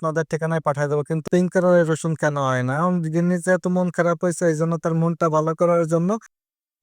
আপনাদের ঠিকানায় পাঠায় দেবো। কিন্তু পিঙ্ক কালারের রসুন কেন হয় না? এমন জিনিস যেহেতু মন খারাপ হয়েছে এই জন্য তার মনটা ভালো করার জন্য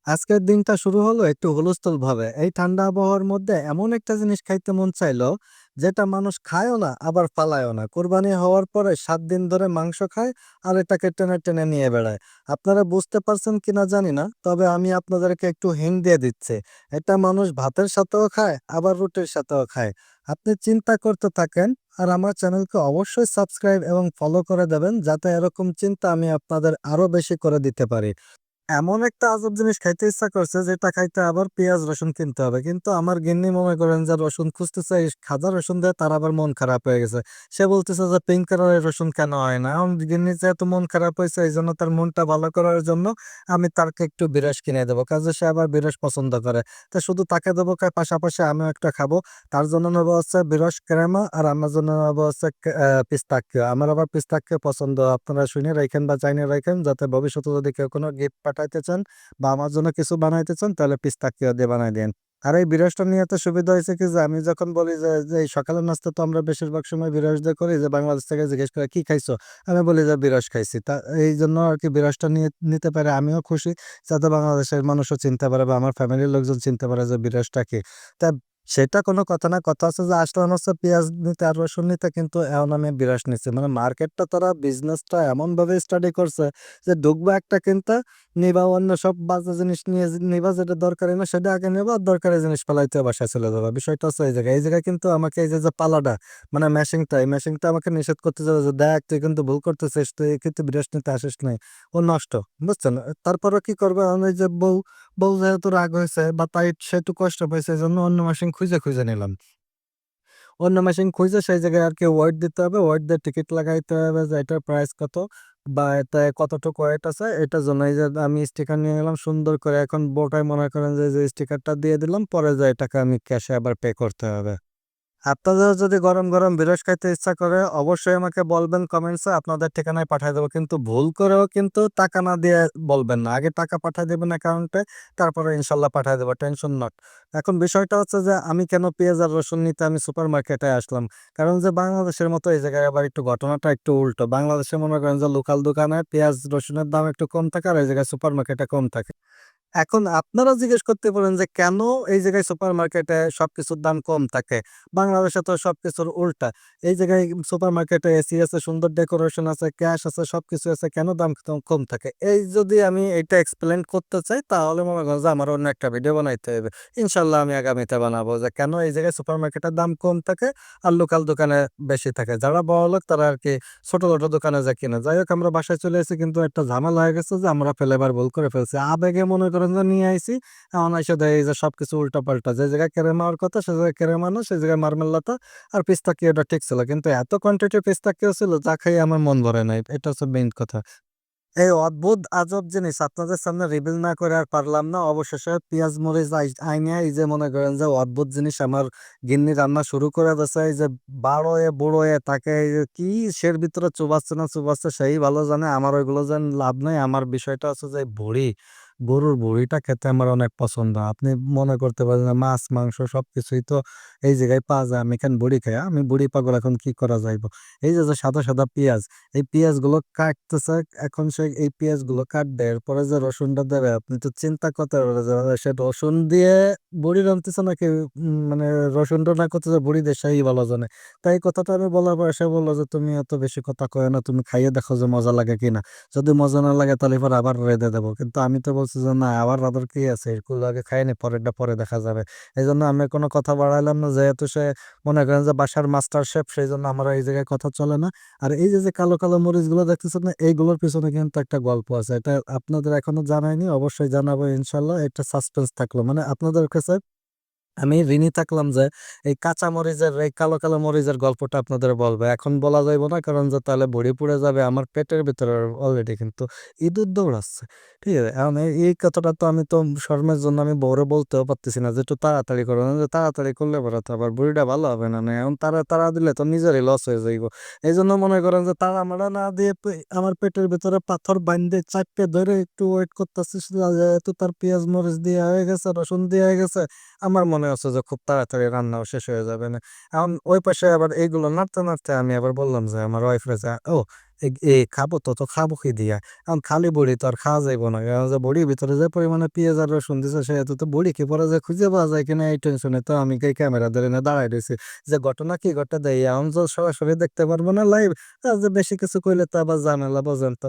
আজকের দিনটা শুরু হলো একটু হুলস্থুল ভাবে এই ঠান্ডা আবহাওয়ার মধ্যে এমন একটা জিনিস খাইতে মন চাইলো, যেটা মানুষ খায়ও না, আবার ফালায়ও না। কোরবানি হওয়ার পরে সাত দিন ধরে মাংস খায় আর এটাকে টেনে টেনে নিয়ে বেড়ায়। আপনারা বুঝতে পারছেন কিনা জানি না, তবে আমি আপনাদেরকে একটু হিন্ট দিয়ে দিচ্ছি। এটা মানুষ ভাতের সাথেও খায়, আবার রুটির সাথেও খায়। আপনি চিন্তা করতে থাকেন আর আমার চ্যানেলকে অবশ্যই সাবস্ক্রাইব এবং ফলো করে দেবেন, যাতে এরকম চিন্তা আমি আপনাদের আরও বেশি করে দিতে পারি। এমন একটা আজব জিনিস খাইতে ইচ্ছা করছে, যেটা খাইতে আবার পেঁয়াজ, রসুন কিনতে হবে। কিন্তু আমার গিন্নি মনে করেন যে রসুন খুঁজতেছে, এই খাজা রসুন দিয়ে তার আবার মন খারাপ হয়ে গেছে। সে বলতেছে যে, পিঙ্ক কালারের রসুন কেন হয় না? এখন গিন্নি যেহেতু মন খারাপ হয়েছে, এই জন্য তার মনটা ভালো করার জন্য আমি তাকে একটু বিরস কিনে দেবো। কাজে সে আবার বিরস পছন্দ করে। তা শুধু তাকে দেবো পাশাপাশি আমিও একটা খাব। তার জন্য নেব হচ্ছে বিরস ক্রেমা আর আমার জন্য নেব হচ্ছে পিস্তাকিও আমার আবার পিস্তাকিও পছন্দ। আপনারা শুনে রাখেন বা চাইনে রাখেন, যাতে ভবিষ্যতে যদি কেউ কোনো গিফট পাঠাইতে চান বা আমার জন্য কিছু বানাইতে চান, তাহলে পিস্তাকিও দিয়ে বানাই দেন। আর এই বিরসটা নিয়ে তো সুবিধা হয়েছে কি যে আমি যখন বলি যে সকালের নাস্তা তো আমরা বেশিরভাগ সময় বিরস দিয়ে করি, যে বাংলাদেশ থেকে জিজ্ঞেস করে, কি খাইছো? আমি বলি যে, বিরস খাইছি। তা এই জন্য আর কি বিরসটা নিয়ে, নিতে পারে আমিও খুশি। যাতে বাংলাদেশের মানুষও চিনতে পারে বা আমার ফ্যামিলির লোকজন চিনতে পারে যে বিরসটা কি। তা সেটা কোনো কথা না। কথা আছে যে আসলাম হচ্ছে পেঁয়াজ নিতে আর রসুন নিতে কিন্তু এখন আমি বিরাস নিচ্ছি মানে মার্কেটটা তারা বিজনেসটা এমনভাবে স্টাডি করছে যে ঢুকবা একটা কিনতে, নিবা অন্য সব বাজে জিনিস নিয়ে নিবা যেটা দরকারি না সেটা আগে নেবা, আর দরকারি জিনিস ফেলাইতে বাসায় চলে যাবা। বিষয়টা হচ্ছে এই জায়গায়। এই জায়গায় কিন্তু আমাকে এই যে যে পালাটা মানে ম্যাশিংটা এই ম্যাশিংটা আমাকে নিষেধ করতে যাবে যে, দেখ, তুই কিন্তু ভুল করতেছিস, তুই কিন্তু বিরাস নিতে আসিস নাই। ও নষ্ট। বুঝছেন? তারপরে কি করবে? আমি যে বউ বউ যেহেতু রাগ হয়েছে বা তাই সে একটু কষ্ট পাইছে, এই জন্য অন্য মেশিন খুঁজে খুঁজে নিলাম। অন্য মেশিন খুঁজে সেই জায়গায় আর কি ওয়ার্ড দিতে হবে। ওয়ার্ড দিয়ে টিকিট লাগাইতে হবে যে এটার প্রাইস কত বা এটা কতটুকু ওয়েট আছে। এটার জন্য যে আমি স্টিকার নিয়ে গেলাম সুন্দর করে এখন বোটাই মনে করেন যে স্টিকারটা দিয়ে দিলাম। পরে যে টাকা আমি ক্যাশে আবার পে করতে হবে। আপনাদের যদি গরম গরম বিরস খাইতে ইচ্ছা করে, অবশ্যই আমাকে বলবেন কমেন্টসে আপনাদের ঠিকানায় পাঠিয়ে দেবো। কিন্তু ভুল করেও কিন্তু টাকা না দিয়ে বলবেন না। আগে টাকা পাঠিয়ে দেবেন অ্যাকাউন্টে তারপরে ইনশাল্লাহ পাঠিয়ে দেবো। টেনশন নট এখন বিষয়টা হচ্ছে যে, আমি কেন পেঁয়াজ আর রসুন নিতে আমি সুপার মার্কেটে আসলাম? কারণ যে, বাংলাদেশের মতো এই জায়গায় আবার একটু ঘটনাটা একটু উল্টো। বাংলাদেশে মনে করেন যে লোকাল দোকানে পেঁয়াজ, রসুনের দাম একটু কম থাকে, আর এই জায়গায় সুপার মার্কেটে কম থাকে। এখন আপনারা জিজ্ঞেস করতে পারেন যে, কেন এই জায়গায় সুপার মার্কেটে সবকিছুর দাম কম থাকে? বাংলাদেশে তো সবকিছুর উল্টা। এই জায়গায় সুপার মার্কেটে এসি আছে, সুন্দর ডেকোরেশন আছে, ক্যাশ আছে, সবকিছু আছে, কেন দাম কম- থাকে? এই যদি আমি এটা এক্সপ্লেন করতে চাই, তাহলে মনে করেন যে, আমার অন্য একটা ভিডিও বানাইতে হবে। ইনশাল্লাহ আমি আগামীতে বানাবো যে, কেন এই জায়গায় সুপার মার্কেটের দাম কম থাকে আর লোকাল দোকানে বেশি থাকে? যারা বড় লোক, তারা আর কি ছোট ছোট দোকানে যায় কিনা? যাই হোক, আমরা বাসায় চলে এসেছি কিন্তু একটা ঝামেলা হয়ে গেছে যে, আমরা ফেলেবার ভুল করে ফেলছি। আবেগে মনে করেন নিয়ে আইছি, এখন এসে দেয় যে সবকিছু উল্টা পাল্টা যে জায়গায় কেড়ে মারার কথা, সে জায়গায় কেড়ে মানো সেই জায়গায় মার্মেলাতা আর পিস্তা কিওটা ঠিক ছিল? কিন্তু এত কোয়ান্টিটি পিস্তা কিও ছিল, যা খাই আমার মন ভরে নাই। এটা হচ্ছে মেইন কথা। এই অদ্ভুত, আজব জিনিস, আপনাদের সামনে রিভিল না করে আর পারলাম না। অবশেষে পেঁয়াজ, মরিচ আই- আইনে এই যে মনে করেন যে অদ্ভুত জিনিস আমার গিন্নি রান্না শুরু করে দিয়েছে। এই যে বারো এ বুড়ো এ তাকে কি সের ভিতরে চুবাচ্ছে না চুবাচ্ছে, সেই ভালো জানে, আমার ওইগুলো যেন লাভ নেই। আমার বিষয়টা হচ্ছে যে ভুড়ি গরুর ভুড়িটা খেতে আমার অনেক পছন্দ। আপনি মনে করতে পারেন মাছ, মাংস সবকিছুই তো এই জায়গায় পাওয়া যায়। আমি এখানে বুড়ি খাই? আমি বুড়ি পাগল, এখন কি করা যাইব? এই যে সাদা সাদা পেঁয়াজ, এই পেঁয়াজগুলো কাটতেছে, এখন সে এই পেঁয়াজগুলো কাটবে, এরপরে যে রসুনটা দেবে, আপনি তো চিন্তা করতে পারবেন সে রসুন দিয়ে বড়ি রাঁধতেছে নাকি? মানে রসুনটা না করতেছে বড়ি দিয়ে সেই ভালো জানে। তাই কথাটা আমি বলার পর সে বলল যে, তুমি এত বেশি কথা কয় না, তুমি খাইয়ে দেখো যে মজা লাগে কিনা। যদি মজা না লাগে তাহলে পর আবার রেঁধে দেবো। কিন্তু আমি তো বলছি যে, না আবার আবার কি আছে? এগুলো আগে খাই নি, পরেরটা পরে দেখা যাবে। এই জন্য আমি কোনো কথা বাড়াইলাম না, যেহেতু সে মনে করেন যে, বাসার মাস্টার শেফ সেই জন্য আমার এই জায়গায় কথা চলে না। আর এই যে যে, কালো কালো মরিচগুলো দেখতেছেন না, এইগুলোর পিছনে কিন্তু একটা গল্প আছে। এটা আপনাদের এখনও জানাইনি, অবশ্যই জানাব ইনশাল্লাহ। একটা সাসপেন্স থাকল। মানে আপনাদের কাছে আমি ঋণী থাকলাম যে, এই কাঁচা মরিচের, এই কালো কালো মরিচের গল্পটা আপনাদের বলব। এখন বলা যাইব না, কারণ যে তাহলে বড়ি পুড়ে যাবে, আমার পেটের ভিতরে অলরেডি কিন্তু ইঁদুর দৌড়াচ্ছে। ঠিক আছে আমি এই কথাটা তো আমি তো শর্মের জন্য আমি বড় বলতেও পারতেছি না যে, একটু তাড়াতাড়ি করো না, যে তাড়াতাড়ি করলে পরে তো আবার বড়িটা ভালো হবে না। এখন তারা তারা দিলে তো নিজেরই লস হয়ে যাইব। এই জন্য মনে করেন যে, তারা মারা না দিয়ে আমার পেটের ভিতরে পাথর বাইন্ধে চাপে ধরে একটু ওয়েট করতেছি যেহেতু তার পেঁয়াজ মরিচ দিয়ে হয়ে গেছে, রসুন দিয়ে হয়ে গেছে। আমার মনে মনে হচ্ছে যে খুব তাড়াতাড়ি রান্নাও শেষ হয়ে যাবে না। এখন ওই পাশে আবার এইগুলো নাড়তে, নাড়তে আমি আবার বললাম যে আমার ওয়াইফরে যে, "ও এ এ খাব তো, তো খাব কি দিয়া? এখন খালি বড়ি তো আর খাওয়া যাইব না।" এখন যে বড়ির ভিতরে যে পরিমাণে পিঁয়াজ আর রসুন দিছে সেহেতু তো বড়ি কি পরে যে খুঁজে পাওয়া যায় কিনা এই টেনশনে তো আমি এই ক্যামেরা ধরে নিয়ে দাঁড়ায় রইছি। যে ঘটনা কি ঘটে দেয় এখন তো সরাসরি দেখতে পারব না লাইভ। যে বেশি কিছু কইলে তো আবার ঝামেলা বোঝেন তো।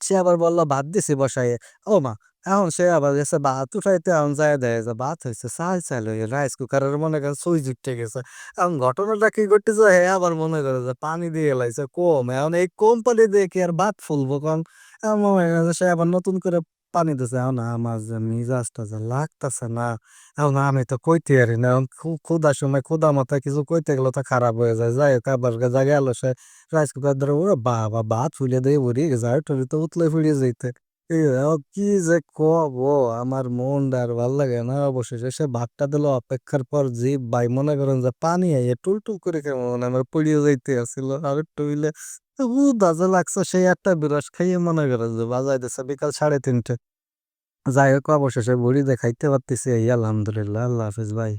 সে আবার বলল ভাত দিছি বসাইয়ে। ওমা! এখন সে আবার গেছে ভাত উঠাইতে এখন যাইয়া দেয় যে ভাত হইছে চাল চাল হইয়া রাইস কুকারের মনে করেন সুইচ উঠে গেছে। এখন ঘটনাটা কি ঘটতেছে হে আবার মনে করে যে পানি দিয়ে লাইছে কম। এখন এই কম পানি দিয়ে কি আর ভাত ফুলবো কন? এখন মনে করেন যে সে আবার নতুন করে পানি দিছে। এখন আমার যে মিজাজটা যে লাগতাছে না, এখন আমি তো কইতে পারি না। এখন খু সময় ক্ষুধা মাথায় কিছু কইতে গেলে তো খারাপ হয়ে যায়। যাই হোক আবার যা গেল সে রাইস কুকার ধরে ওরে বাবা! ভাত ফুলে দিয়ে উড়ি গেছে। আর তো উতলে ফুড়িয়ে যাইতে। কি যে কবো? আমার মনটা আর ভালো লাগে না। অবশেষে সে ভাতটা দিল অপেক্ষার পর জিভ ভাই মনে করেন যে পানি আইয়া টুলটুল করে কেমন আমার পইড়া যাইতে আসিল। আরেকটু হইলে ক্ষুধা যে লাগছে সেই একটা বিরাস খাইয়ে মনে করেন যে বাজায় দিছে বিকাল ৩:৩০ যাই হোক, অবশেষে বড়ি দিয়ে খাইতে পারতেছি এই, আলহামদুলিল্লাহ। আল্লাহ হাফেজ ভাই।